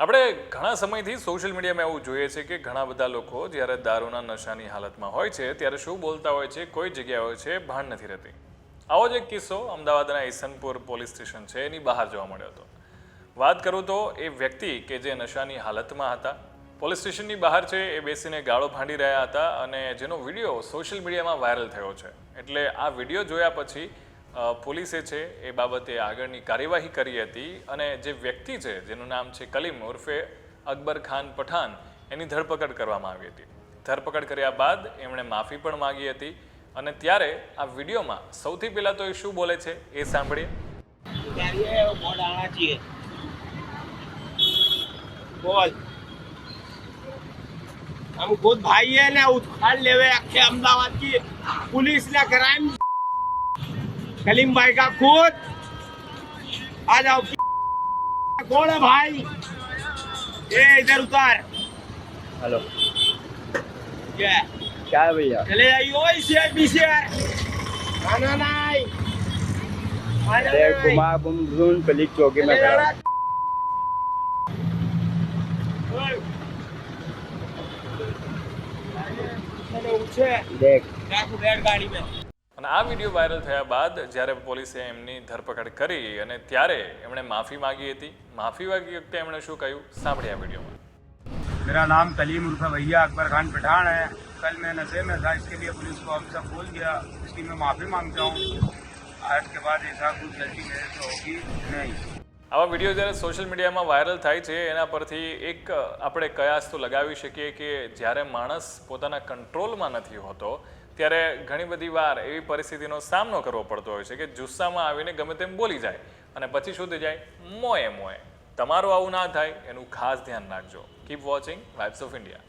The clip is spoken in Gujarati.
આપણે ઘણા સમયથી સોશિયલ મીડિયામાં એવું જોઈએ છે કે ઘણા બધા લોકો જ્યારે દારૂના નશાની હાલતમાં હોય છે, ત્યારે શું બોલતા હોય છે, કોઈ જગ્યા હોય છે, ભાન નથી રહેતી. આવો જ એક કિસ્સો અમદાવાદના ઈસનપુર પોલીસ સ્ટેશન છે, એની બહાર જોવા મળ્યો હતો. વાત કરું તો એ વ્યક્તિ કે જે નશાની હાલતમાં હતા, પોલીસ સ્ટેશનની બહાર છે, એ બેસીને ગાળો ભાંડી રહ્યા હતા અને જેનો વીડિયો સોશિયલ મીડિયામાં વાયરલ થયો છે. એટલે આ વીડિયો જોયા પછી પોલીસે છે એ બાબતે આગળની કાર્યવાહી કરી હતી અને જે વ્યક્તિ છે જેનું નામ છે કલીમ ઉર્ફે અકબર ખાન પઠાણ એની ધરપકડ કરવામાં આવી હતી ધરપકડ કર્યા બાદ એમણે માફી પણ માંગી હતી અને ત્યારે આ વિડીયોમાં સૌથી પહેલાં તો એ શું બોલે છે એ સાંભળીએ चाहिए बोर्ड आना चाहिए बोल हम खुद भाई है ना उखाड़ लेवे आखे अहमदाबाद की पुलिस ने क्राइम कलीम भाई का खुद। आ जाओ कौन है भाई? ये इधर उतार। हेलो। ये क्या है भैया? चले जाइए खाना नहीं। बुम पलिक चौकी में खड़ा। देख। बैठ गाड़ी में। અને આ વિડીયો વાયરલ થયા બાદ જ્યારે પોલીસે એમની ધરપકડ કરી અને ત્યારે એમણે માફી માંગી હતી માફી માંગી વખતે એમણે શું કહ્યું સાંભળીએ આ વિડીયોમાં मेरा नाम कलीम उर्फ भैया अकबर खान पठान है कल मैं नशे में था इसके लिए पुलिस को हम सब बोल दिया इसकी मैं माफ़ी मांगता हूँ आज के बाद ऐसा कुछ गलती मेरे से होगी नहीं આવા વીડિયો જ્યારે સોશિયલ મીડિયામાં વાયરલ થાય છે, એના પરથી એક આપણે કયાસ તો લગાવી શકીએ કે જ્યારે માણસ પોતાના કંટ્રોલમાં નથી હોતો, ત્યારે ઘણી બધી વાર એવી પરિસ્થિતિનો સામનો કરવો પડતો હોય છે કે જુસ્સામાં આવીને ગમે તેમ બોલી જાય અને પછી શું થઈ જાય? મોએ મોએ. તમારું આવું ના થાય, એનું ખાસ ધ્યાન રાખજો. Keep watching vibes of India